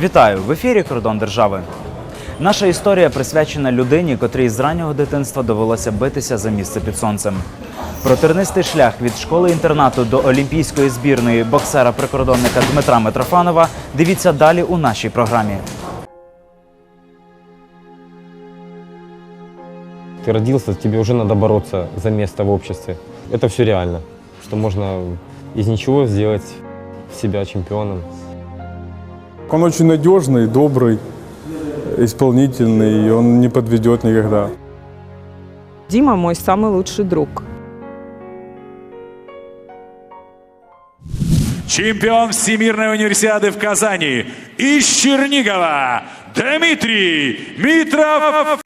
Вітаю в ефірі Кордон держави. Наша історія присвячена людині, котрій з раннього дитинства довелося битися за місце під сонцем. Про тернистий шлях від школи інтернату до олімпійської збірної боксера-прикордонника Дмитра Митрофанова дивіться далі у нашій програмі. Ты родился, тебе уже надо бороться за место в обществе. Это все реально, что можно из ничего сделать себя чемпионом. Он очень надежный, добрый, исполнительный, и он не подведет никогда. Дима мой самый лучший друг. Чемпион Всемирной универсиады в Казани из Чернигова Дмитрий Митрофанов!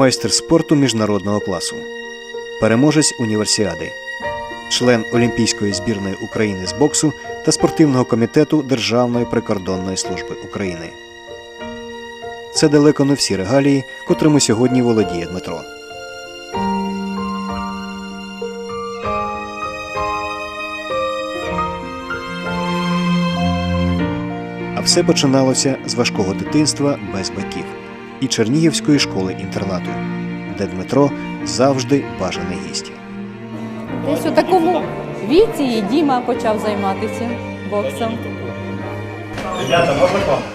Майстер спорту міжнародного класу, переможець універсіади, член Олімпійської збірної України з боксу та спортивного комітету Державної прикордонної служби України. Це далеко не всі регалії, котрими сьогодні володіє Дмитро. А все починалося з важкого дитинства без батьків і Чернігівської школи інтернату, де Дмитро завжди бажаний гість. Десь у такому віці і Діма почав займатися боксом.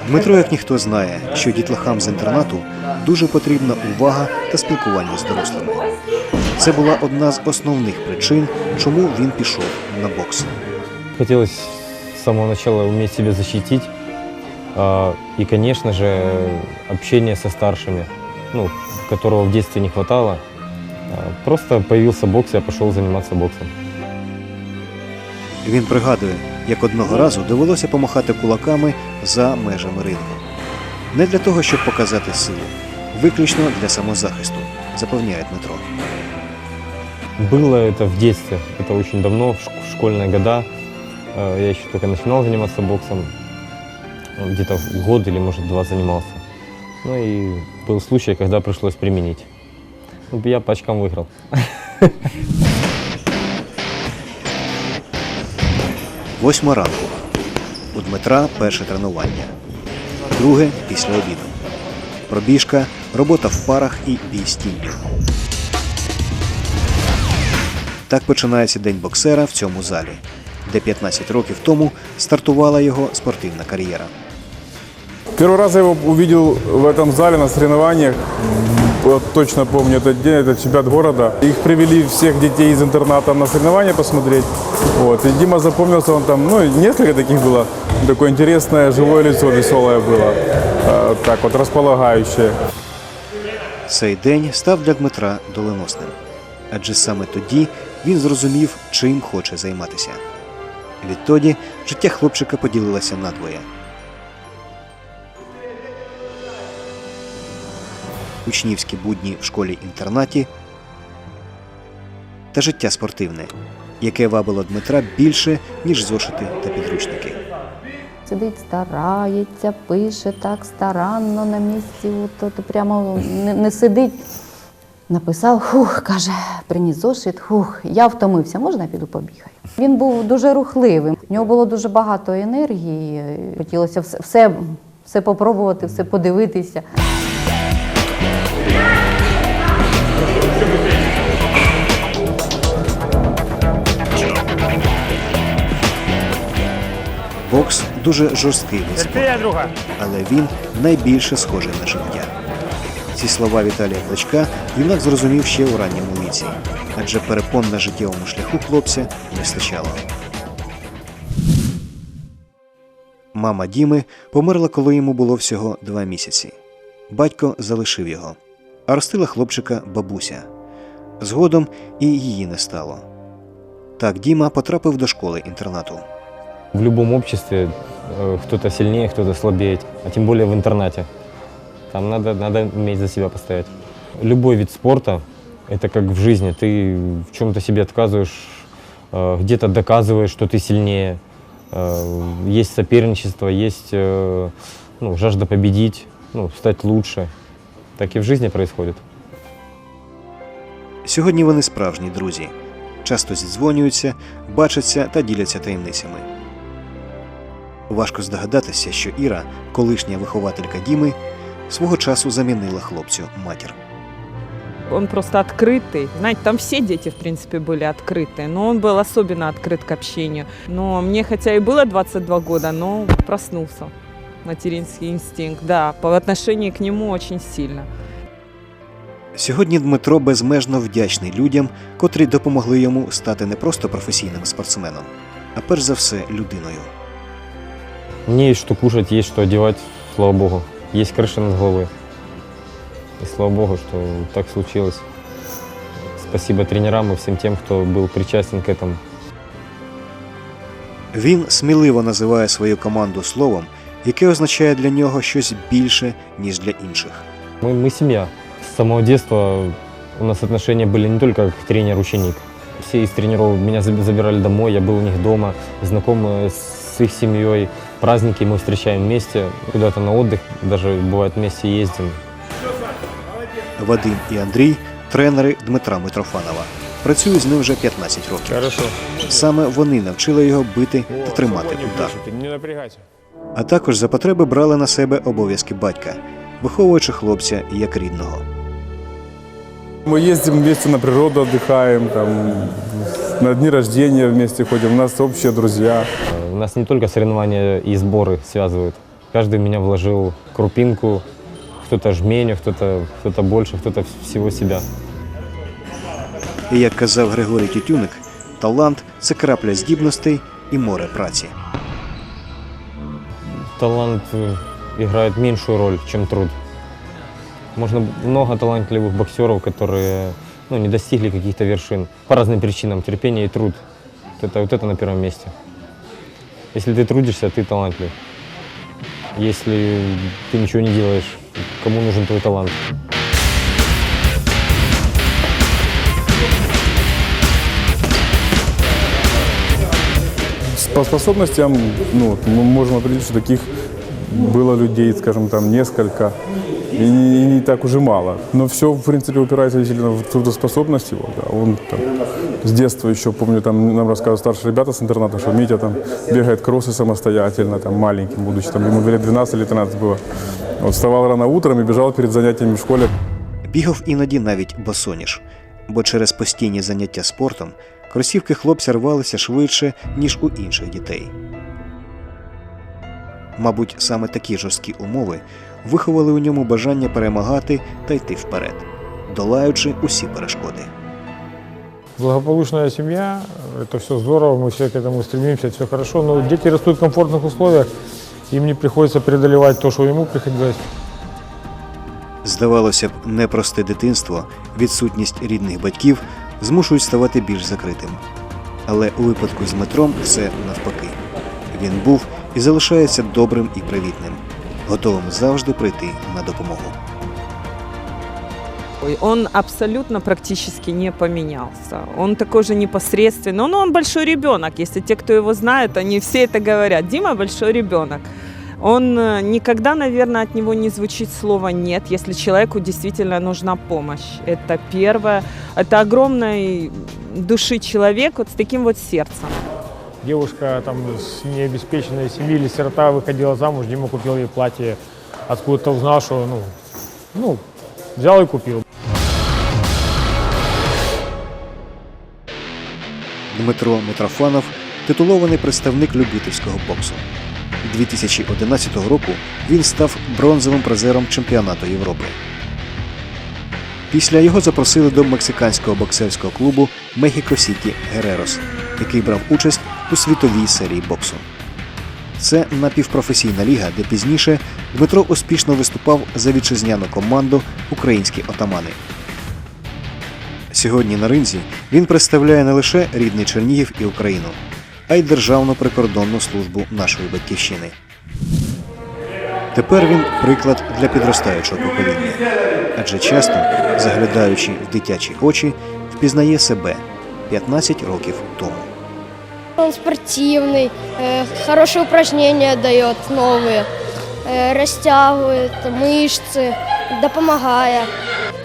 Дмитро, як ніхто знає, що дітлахам з інтернату дуже потрібна увага та спілкування з дорослими. Це була одна з основних причин, чому він пішов на бокс. Хотелось с самого начала уметь себя защитить. а, И, конечно же, общение со старшими, ну, которого в детстве не хватало. А, Просто появился бокс, я пошел заниматься боксом. Він пригадує, як одного разу довелося помахати кулаками за межами рингу. Не для того, щоб показати силу, виключно для самозахисту, запевняє Дмитро. Было это в детстве, это очень давно, в шк- в школьные года. Э, Я еще только начинал заниматься боксом, э, где-то год или, может, два занимался. Ну и был случай, когда пришлось применить. Ну, Я по очкам выиграл. Восьма ранку. У Дмитра перше тренування. Друге після обіду. Пробіжка, робота в парах і бій з тінню. Так починається день боксера в цьому залі, де 15 років тому стартувала його спортивна кар'єра. Первый раз я его увидел в этом зале на соревнованиях. Вот точно помню этот день, это чемпионат города. Их привели всех детей из интерната на соревнования посмотреть. Вот. И Дима запомнился, он там, ну, несколько таких было. Такое интересное, живое лицо, веселое было. Э, так вот, располагающее. Цей день став для Дмитра доленосним, адже саме тоді він зрозумів, чим хоче займатися. Відтоді життя хлопчика поділилося надвоє. Учнівські будні в школі-інтернаті та життя спортивне, яке вабило Дмитра більше, ніж зошити та підручники. Сидить, старається, пише так старанно на місці. От, от, прямо не, не сидить. Написав, хух, каже, приніс зошит, хух, я втомився, можна я піду побігаю? Він був дуже рухливим. У нього було дуже багато енергії. Хотілося все, все, все попробувати, все подивитися. Бокс дуже жорсткий вид спорту, але він найбільше схожий на життя. Ці слова Віталія Кличка юнак зрозумів ще у ранньому віці, адже перепон на життєвому шляху хлопця не вистачало. Мама Діми померла, коли йому було всього два місяці. Батько залишив його, а ростила хлопчика бабуся. Згодом і її не стало. Так Діма потрапив до школи інтернату. В любом обществе э, кто-то сильнее, кто-то слабее, а тем более в интернате. Там надо, надо уметь за себя постоять. Любой вид спорта – это как в жизни. Ты в чем-то себе отказываешь, э, где-то доказываешь, что ты сильнее. Э, Есть соперничество, есть э, ну, жажда победить, ну, стать лучше. Так и в жизни происходит. Сьогодні вони справжні друзі. Часто зідзвонюються, бачаться та діляться таємницями. Важко здогадатися, що Іра, колишня вихователька Діми, свого часу замінила хлопцю матір. Он просто открытый. Знаете, там все дети, в принципе, были открытые, но он был особенно открыт к общению. Но мне, хотя и было 22 года, но проснулся материнский инстинкт, да, по отношению к нему очень сильно. Сьогодні Дмитро безмежно вдячний людям, котрі допомогли йому стати не просто професійним спортсменом, а перш за все людиною. Мне есть что кушать, есть что одевать, слава богу. Есть крыша над головой. И слава богу, что так случилось. Спасибо тренерам и всем тем, кто был причастен к этому. Він сміливо називає свою команду словом, яке означає для нього щось більше, ніж для інших. Мы, мы семья. С самого детства у нас отношения были не только как тренер-ученик. Все из тренеров меня заб- забирали домой, я был у них дома, знаком э, с их семьей. Праздники мы встречаем вместе, куда-то на отдых, даже бывает вместе ездим. Вадим і Андрій тренери Дмитра Митрофанова. Працюють з ним вже 15 років. Хорошо. Саме вони навчили його бити та тримати удар. Не напрягайся. А також за потреби брали на себе обов'язки батька, виховуючи хлопця як рідного. Мы ездим вместе на природу, отдыхаем, там, на дни рождения вместе ходим. У нас общие друзья. Э, У нас не только соревнования и сборы связывают. Каждый в меня вложил крупинку, кто-то жменю, кто-то кто больше, кто-то всего себя. І як казав Григорій Тютюник, талант це крапля здібностей і море праці. Талант играет меньшую роль, чем труд. Можно много талантливых боксеров, которые ну, не достигли каких-то вершин по разным причинам. Терпение и труд. Вот это, вот это на первом месте. Если ты трудишься, ты талантлив. Если ты ничего не делаешь, кому нужен твой талант? По способностям, ну, мы можем определить, что таких было людей, скажем, там несколько, и не, и не так уже мало. Но все, в принципе, упирается действительно в трудоспособность его. Да. Он там, с детства еще, помню, там нам рассказывают старшие ребята с интерната, что Митя там бегает кроссы самостоятельно, там маленьким, будучи, там ему лет 12 или 13 было. Вот вставал рано утром и бежал перед занятиями в школе. Бігав іноді навіть босоніж, бо через постійні заняття спортом кросівки хлопця рвалися швидше, ніж у інших дітей. Мабуть, саме такі жорсткі умови виховали у ньому бажання перемагати та йти вперед, долаючи усі перешкоди. Благополучная семья, это все здорово, мы все к этому стремимся, все хорошо, но дети растут в комфортных условиях, им не приходится преодолевать то, что ему приходилось. Здавалося б, непросте дитинство, відсутність рідних батьків змушують ставати більш закритим. Але у випадку з Дмитром все навпаки. Він був і залишається добрим і привітним, готовим завжди прийти на допомогу. Ой, Он абсолютно практически не поменялся. Он такой же непосредственный. Ну, он большой ребенок. Если те, кто его знает, они все это говорят. Дима большой ребенок. Он э, никогда, наверное, от него не звучит слово «нет», если человеку действительно нужна помощь. Это первое. Это огромной души человек вот с таким вот сердцем. Девушка там с необеспеченной семьи или сирота выходила замуж, Дима купил ей платье, откуда-то узнал, что, ну, ну, взял и купил. Дмитро Митрофанов титулований представник любительського боксу. 2011 року він став бронзовим призером чемпіонату Європи. Після його запросили до мексиканського боксерського клубу Мехіко Сіті Герерос, який брав участь у світовій серії боксу. Це напівпрофесійна ліга, де пізніше Дмитро успішно виступав за вітчизняну команду Українські отамани. Сьогодні на ринзі він представляє не лише рідний Чернігів і Україну, а й Державну прикордонну службу нашої батьківщини. Тепер він приклад для підростаючого покоління, адже часто, заглядаючи в дитячі очі, впізнає себе 15 років тому. Он спортивный, э, хорошие упражнения дает новые, э, растягивает мышцы, да помогая.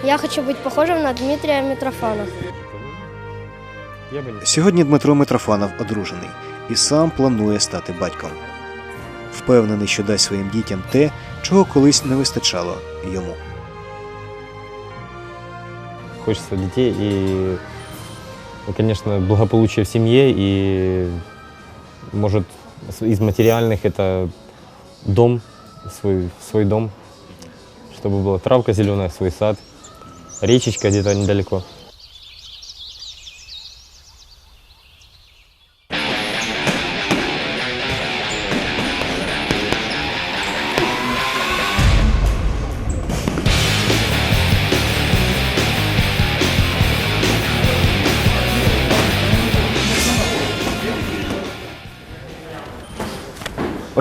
Я хочу быть похожим на Дмитрия Митрофана. Я бы не Сьогодні Дмитро Митрофанов одружений і сам планує стати батьком. Впевнений, що дасть своїм дітям те, чого колись не вистачало йому. хочется детей и, ну, конечно, благополучие в семье и, может, с- из материальных это дом, свой, свой дом, чтобы была травка зеленая, свой сад, речечка где-то недалеко.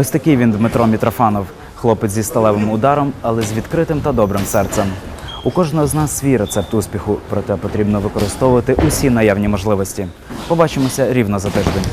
Ось такий він Дмитро Мітрофанов, хлопець зі сталевим ударом, але з відкритим та добрим серцем. У кожного з нас свій рецепт успіху, проте потрібно використовувати усі наявні можливості. Побачимося рівно за тиждень.